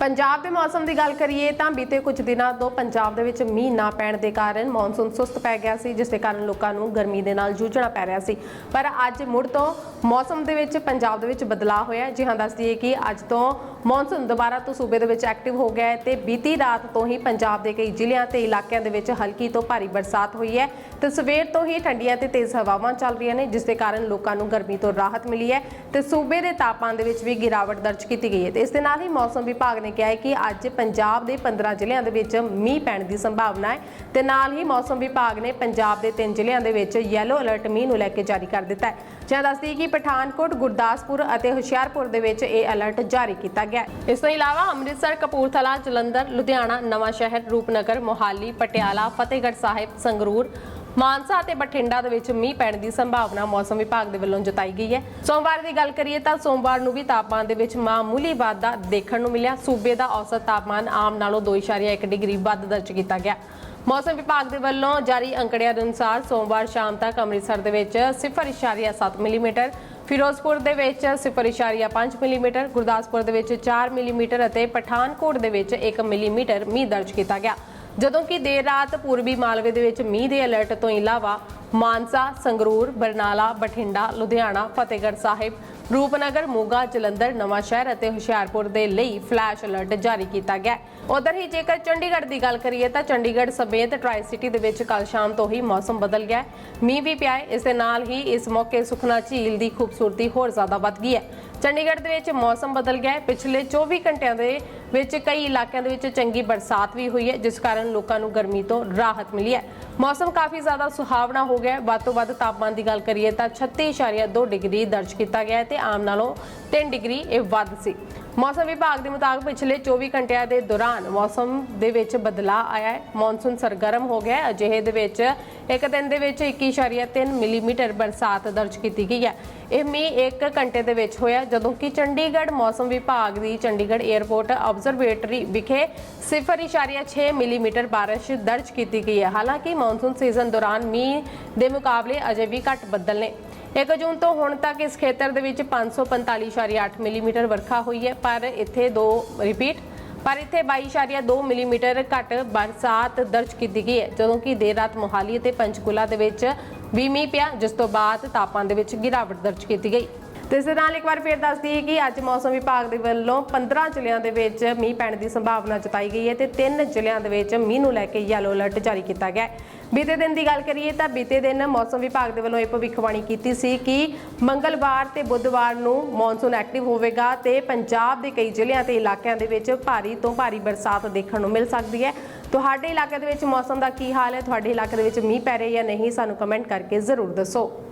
ਪੰਜਾਬ ਦੇ ਮੌਸਮ ਦੀ ਗੱਲ ਕਰੀਏ ਤਾਂ ਬੀਤੇ ਕੁਝ ਦਿਨਾਂ ਤੋਂ ਪੰਜਾਬ ਦੇ ਵਿੱਚ ਮੀਂਹ ਨਾ ਪੈਣ ਦੇ ਕਾਰਨ ਮੌਨਸੂਨ ਸੁਸਤ ਪੈ ਗਿਆ ਸੀ, ਜਿਸ ਦੇ ਕਾਰਨ ਲੋਕਾਂ ਨੂੰ ਗਰਮੀ ਦੇ ਨਾਲ ਜੂਝਣਾ ਪੈ ਰਿਹਾ ਸੀ। ਪਰ ਅੱਜ ਮੁੜ ਤੋਂ ਮੌਸਮ ਦੇ ਵਿੱਚ, ਪੰਜਾਬ ਦੇ ਵਿੱਚ ਬਦਲਾਅ ਹੋਇਆ ਜੀ ਹਾਂ, ਦੱਸ ਦਈਏ ਕਿ ਅੱਜ ਤੋਂ ਮੌਨਸੂਨ ਦੁਬਾਰਾ ਤੋਂ ਸੂਬੇ ਦੇ ਵਿੱਚ ਐਕਟਿਵ ਹੋ ਗਿਆ ਹੈ ਤੇ ਬੀਤੀ ਰਾਤ ਤੋਂ ਹੀ ਪੰਜਾਬ ਦੇ ਕਈ ਜ਼ਿਲ੍ਹਿਆਂ ਤੇ ਇਲਾਕਿਆਂ ਦੇ ਵਿੱਚ ਹਲਕੀ ਤੋਂ ਭਾਰੀ ਬਰਸਾਤ ਹੋਈ ਹੈ ਤੇ ਸਵੇਰ ਤੋਂ ਹੀ ਠੰਡੀਆਂ ਤੇ ਤੇਜ਼ ਹਵਾਵਾਂ ਚੱਲ ਰਹੀਆਂ ਨੇ, ਜਿਸ ਦੇ ਕਾਰਨ ਲੋਕਾਂ ਨੂੰ ਗਰਮੀ ਤੋਂ ਰਾਹਤ ਮਿਲੀ ਹੈ ਤੇ ਸੂਬੇ ਦੇ ਤਾਪਮਾਨ ਦੇ ਵਿੱਚ ਵੀ ਗਿਰਾਵਟ ਦਰਜ ਕੀਤੀ ਗਈ ਹੈ ਤੇ ਇਸ ਦੇ ਨਾਲ ਹੀ ਮੌਸਮ ਵਿਭਾਗ ਨੇ ਕਿਹਾ ਹੈ ਕਿ ਅੱਜ ਪੰਜਾਬ ਦੇ 15 ਜ਼ਿਲ੍ਹਿਆਂ ਦੇ ਵਿੱਚ ਮੀਂਹ ਪੈਣ ਦੀ ਸੰਭਾਵਨਾ ਹੈ ਤੇ ਨਾਲ ਹੀ ਮੌਸਮ ਵਿਭਾਗ ਨੇ ਪੰਜਾਬ ਦੇ ਤਿੰਨ ਜ਼ਿਲ੍ਹਿਆਂ ਦੇ ਵਿੱਚ ਯੈਲੋ ਅਲਰਟ ਮੀਂਹ ਨੂੰ ਲੈ ਕੇ ਜਾਰੀ ਕਰ ਦਿੱਤਾ ਹੈ। ਜਾਂ ਦੱਸਦੀ ਕਿ ਪਠਾਨਕੋਟ, ਗੁਰਦਾਸਪੁਰ ਅਤੇ ਹੁਸ਼ਿਆਰਪੁਰ ਦੇ ਵਿੱਚ ਇਹ ਅਲਰਟ ਜਾਰੀ ਕੀਤਾ ਗਿਆ ਹੈ। ਇਸ ਤੋਂ ਇਲਾਵਾ ਅੰਮ੍ਰਿਤਸਰ, ਕਪੂਰਥਲਾ, ਜਲੰਧਰ, ਲੁਧਿਆਣਾ ਨਵਾਂ ਸ਼ਹਿਰ ਰੂਪਨਗਰ, ਮੋਹਾਲੀ, ਪਟਿਆਲਾ, ਫਤਿਹਗੜ੍ਹ ਸਾਹਿਬ, ਸੰਗਰੂਰ ਮਾਨਸਾ ਅਤੇ ਬਠਿੰਡਾ ਦੇ ਵਿੱਚ ਮੀਂਹ ਪੈਣ ਦੀ ਸੰਭਾਵਨਾ ਮੌਸਮ ਵਿਭਾਗ ਦੇ ਵੱਲੋਂ ਜਤਾਈ ਗਈ ਹੈ। ਸੋਮਵਾਰ ਦੀ ਗੱਲ ਕਰੀਏ ਤਾਂ ਸੋਮਵਾਰ ਨੂੰ ਵੀ ਤਾਪਮਾਨ ਦੇ ਵਿੱਚ ਮਾਮੂਲੀ ਵਾਧਾ ਦੇਖਣ ਨੂੰ ਮਿਲਿਆ। ਸੂਬੇ ਦਾ ਔਸਤ ਤਾਪਮਾਨ ਆਮ ਨਾਲੋਂ 2.1 ਡਿਗਰੀ ਵੱਧ ਦਰਜ ਕੀਤਾ ਗਿਆ। ਮੌਸਮ ਵਿਭਾਗ ਦੇ ਵੱਲੋਂ ਜਾਰੀ ਅੰਕੜਿਆਂ ਦੇ ਅਨੁਸਾਰ ਸੋਮਵਾਰ ਸ਼ਾਮ ਤੱਕ ਅੰਮ੍ਰਿਤਸਰ ਦੇ ਵਿੱਚ 0.7 ਮਿਲੀਮੀਟਰ, ਫਿਰੋਜ਼ਪੁਰ ਦੇ ਵਿੱਚ 0.5 ਮਿਲੀਮੀਟਰ, ਗੁਰਦਾਸਪੁਰ ਦੇ ਵਿੱਚ 4 ਮਿਲੀਮੀਟਰ ਅਤੇ ਪਠਾਨਕੋਟ ਦੇ ਵਿੱਚ 1 ਮਿਲੀਮੀਟਰ ਮੀਂਹ ਦਰਜ ਕੀਤਾ ਗਿਆ। ਜਦੋਂ ਕਿ ਦੇਰ ਰਾਤ ਪੂਰਬੀ ਮਾਲਵੇ ਦੇ ਵਿੱਚ ਮੀਂਹ ਦੇ ਅਲਰਟ ਤੋਂ ਇਲਾਵਾ ਮਾਨਸਾ, ਸੰਗਰੂਰ, ਬਰਨਾਲਾ, ਬਠਿੰਡਾ, ਲੁਧਿਆਣਾ, ਫਤਿਹਗੜ੍ਹ ਸਾਹਿਬ, ਰੂਪਨਗਰ, ਮੋਗਾ, ਜਲੰਧਰ ਨਵਾਂ ਸ਼ਹਿਰ ਅਤੇ ਹੁਸ਼ਿਆਰਪੁਰ ਦੇ ਲਈ ਫਲੈਸ਼ ਅਲਰਟ ਜਾਰੀ ਕੀਤਾ ਗਿਆ ਉਧਰ ਹੀ ਜੇਕਰ ਚੰਡੀਗੜ੍ਹ ਦੀ ਗੱਲ ਕਰੀਏ ਤਾਂ ਚੰਡੀਗੜ੍ਹ ਸਮੇਤ ਟਰਾਈ ਸਿਟੀ ਦੇ ਵਿੱਚ ਕੱਲ ਸ਼ਾਮ ਤੋਂ ਹੀ ਮੌਸਮ ਬਦਲ ਗਿਆ ਮੀਂਹ ਵੀ ਪਿਆ ਹੈ। ਇਸ ਦੇ ਨਾਲ ਹੀ ਇਸ ਮੌਕੇ ਸੁਖਨਾ ਝੀਲ ਦੀ ਖੂਬਸੂਰਤੀ ਹੋਰ ਜ਼ਿਆਦਾ ਵੱਧ ਗਈ ਹੈ। ਚੰਡੀਗੜ੍ਹ ਦੇ ਵਿੱਚ ਮੌਸਮ ਬਦਲ ਗਿਆ ਹੈ। ਪਿਛਲੇ 24 ਘੰਟਿਆਂ ਦੇ ਵਿੱਚ ਕਈ ਇਲਾਕਿਆਂ ਦੇ ਵਿੱਚ ਚੰਗੀ ਬਰਸਾਤ ਵੀ ਹੋਈ ਹੈ, ਜਿਸ ਕਾਰਨ ਲੋਕਾਂ ਨੂੰ ਗਰਮੀ ਤੋਂ ਰਾਹਤ ਮਿਲੀ ਹੈ। ਮੌਸਮ ਕਾਫੀ ਜ਼ਿਆਦਾ ਸੁਹਾਵਣਾ ਹੋ ਗਿਆ ਹੈ। ਵੱਧ ਤੋਂ ਵੱਧ ਤਾਪਮਾਨ ਦੀ ਗੱਲ ਕਰੀਏ ਤਾਂ 36.2 ਡਿਗਰੀ ਦਰਜ ਕੀਤਾ ਗਿਆ ਹੈ ਤੇ ਆਮ ਨਾਲੋਂ 3 ਡਿਗਰੀ ਇਹ ਵੱਧ ਸੀ। ਮੌਸਮ ਵਿਭਾਗ ਦੇ ਮੁਤਾਬਕ ਪਿਛਲੇ 24 ਘੰਟਿਆਂ ਦੇ ਦੌਰਾਨ ਮੌਸਮ ਦੇ ਵਿੱਚ ਬਦਲਾਅ ਆਇਆ ਹੈ। ਮੌਨਸੂਨ ਸਰਗਰਮ ਹੋ ਗਿਆ ਹੈ। ਅਜਿਹੇ ਦੇ ਵਿੱਚ ਇੱਕ ਦਿਨ ਦੇ ਵਿੱਚ 21.3 ਮਿਲੀਮੀਟਰ ਬਰਸਾਤ ਦਰਜ ਕੀਤੀ ਗਈ ਹੈ। ਇਹ ਮੀਂਹ 1 ਘੰਟੇ ਦੇ ਵਿੱਚ ਹੋਇਆ, ਜਦੋਂ ਕਿ ਚੰਡੀਗੜ੍ਹ ਮੌਸਮ ਵਿਭਾਗ ਦੀ ਚੰਡੀਗੜ੍ਹ 에ਅਰਪੋਰਟ ਆਬਜ਼ਰਵੇਟਰੀ ਵਿਖੇ 0.6 ਮਿਲੀਮੀਟਰ ਬਾਰਿਸ਼ ਦਰਜ ਕੀਤੀ ਗਈ ਹੈ। ਹਾਲਾਂਕਿ ਮੌਨਸੂਨ ਸੀਜ਼ਨ ਦੌਰਾਨ ਮੀਂਹ ਦੇ ਮੁਕਾਬਲੇ ਅਜੇ ਵੀ ਘੱਟ ਬੱਦਲ ਨੇ। 1 ਜੂਨ ਤੋਂ ਹੁਣ ਤੱਕ ਇਸ ਖੇਤਰ ਦੇ ਵਿੱਚ 545.8 ਮਿਲੀਮੀਟਰ ਵਰਖਾ ਹੋਈ ਹੈ, ਪਰ ਇੱਥੇ ਦੋ ਰਿਪੀਟ ਪਰ ਇੱਥੇ 22.2 ਮਿਲੀਮੀਟਰ ਘੱਟ ਬਰਸਾਤ ਦਰਜ ਕੀਤੀ ਗਈ ਹੈ, ਜਦੋਂ ਕਿ ਦੇਰ ਰਾਤ ਮੋਹਾਲੀ ਅਤੇ ਪੰਚਕੂਲਾ ਦੇ ਵਿੱਚ ਵੀ ਮੀਂਹ ਪਿਆ, ਜਿਸ ਤੋਂ ਬਾਅਦ ਤਾਪਮਾਨ ਦੇ ਵਿੱਚ ਗਿਰਾਵਟ ਦਰਜ ਕੀਤੀ ਗਈ। ਤੇ ਇਸ ਦੇ ਨਾਲ ਇੱਕ ਵਾਰ ਫੇਰ ਦੱਸ ਦਈਏ ਕਿ ਅੱਜ ਮੌਸਮ ਵਿਭਾਗ ਦੇ ਵੱਲੋਂ 15 ਜ਼ਿਲ੍ਹਿਆਂ ਦੇ ਵਿੱਚ ਮੀਂਹ ਪੈਣ ਦੀ ਸੰਭਾਵਨਾ ਜਤਾਈ ਗਈ ਹੈ ਤੇ ਤਿੰਨ ਜ਼ਿਲ੍ਹਿਆਂ ਦੇ ਵਿੱਚ ਮੀਂਹ ਨੂੰ ਲੈ ਕੇ ਯੈਲੋ ਅਲਰਟ ਜਾਰੀ ਕੀਤਾ ਗਿਆ ਹੈ। ਬੀਤੇ ਦਿਨ ਦੀ ਗੱਲ ਕਰੀਏ ਤਾਂ ਬੀਤੇ ਦਿਨ ਮੌਸਮ ਵਿਭਾਗ ਦੇ ਵੱਲੋਂ ਇਹ ਭਵਿੱਖਬਾਣੀ ਕੀਤੀ ਸੀ ਕਿ ਮੰਗਲਵਾਰ ਤੇ ਬੁੱਧਵਾਰ ਨੂੰ ਮੌਨਸੂਨ ਐਕਟਿਵ ਹੋਵੇਗਾ ਤੇ ਪੰਜਾਬ ਦੇ ਕਈ ਜ਼ਿਲ੍ਹਿਆਂ ਤੇ ਇਲਾਕਿਆਂ ਦੇ ਵਿੱਚ ਭਾਰੀ ਤੋਂ ਭਾਰੀ ਬਰਸਾਤ ਦੇਖਣ ਨੂੰ ਮਿਲ ਸਕਦੀ ਹੈ। ਤੁਹਾਡੇ ਇਲਾਕੇ ਦੇ ਵਿੱਚ ਮੌਸਮ ਦਾ ਕੀ ਹਾਲ ਹੈ? ਤੁਹਾਡੇ ਇਲਾਕੇ ਦੇ ਵਿੱਚ ਮੀਂਹ ਪੈ ਰਿਹਾ ਜਾਂ ਨਹੀਂ? ਸਾਨੂੰ ਕਮੈਂਟ ਕਰਕੇ ਜ਼ਰੂਰ ਦੱਸੋ।